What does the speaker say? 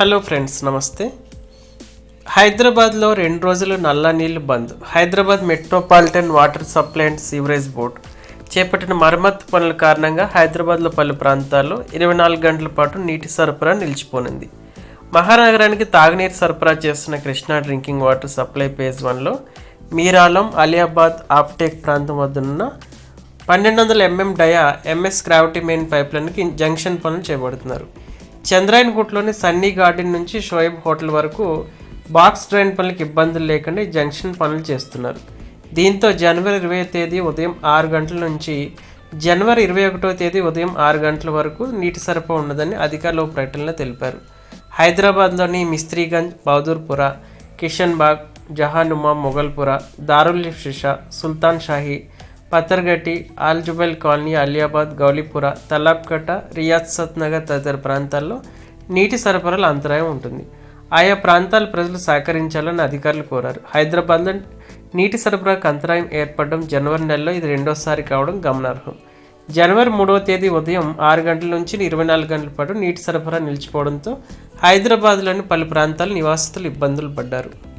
Hello friends నమస్తే. హైదరాబాద్లో రెండు రోజులు నల్ల నీళ్ళు బంద్. Hyderabad metropolitan water supply and sewerage board చేపట్టిన మరమ్మత్తు పనుల కారణంగా హైదరాబాద్లో పలు ప్రాంతాల్లో ఇరవై నాలుగు గంటల పాటు నీటి సరఫరా నిలిచిపోనుంది. మహానగరానికి తాగునీరు సరఫరా చేస్తున్న Krishna drinking water supply phase వన్లో మీరాలం అలియాబాద్ ఆప్టేక్ ప్రాంతం వద్దనున్న పన్నెండు వందల MM dia MS gravity main పైప్లైన్కి జంక్షన్ పనులు చేపడుతున్నారు. చంద్రాయన్ సన్నీ గార్డెన్ నుంచి షోయబ్ హోటల్ వరకు బాక్స్ డ్రైన్ పనులకు ఇబ్బందులు లేకుండా జంక్షన్ పనులు చేస్తున్నారు. దీంతో జనవరి ఇరవై తేదీ ఉదయం ఆరు గంటల నుంచి జనవరి ఇరవై ఒకటో తేదీ ఉదయం ఆరు గంటల వరకు నీటి సరఫరా ఉండదని అధికారులు ప్రకటనలో తెలిపారు. హైదరాబాద్లోని మిస్త్రీగంజ్ బహదూర్పుర కిషన్ బాగ్ జహానుమా మొఘల్పుర దారుల్ షిషా సుల్తాన్ షాహీ పత్తర్గట్టి ఆల్జుబైల్ కాలనీ అలియాబాద్ గౌలీపుర తలాబ్కట్ట రియాజ్ సత్నగర్ తదితర ప్రాంతాల్లో నీటి సరఫరాల అంతరాయం ఉంటుంది. ఆయా ప్రాంతాల ప్రజలు సహకరించాలని అధికారులు కోరారు. హైదరాబాద్లో నీటి సరఫరాకు అంతరాయం ఏర్పడడం జనవరి నెలలో ఇది రెండోసారి కావడం గమనార్హం. జనవరి మూడవ తేదీ ఉదయం ఆరు గంటల నుంచి ఇరవై నాలుగు గంటల పాటు నీటి సరఫరా నిలిచిపోవడంతో హైదరాబాద్లోని పలు ప్రాంతాల నివాసితులు ఇబ్బందులు పడ్డారు.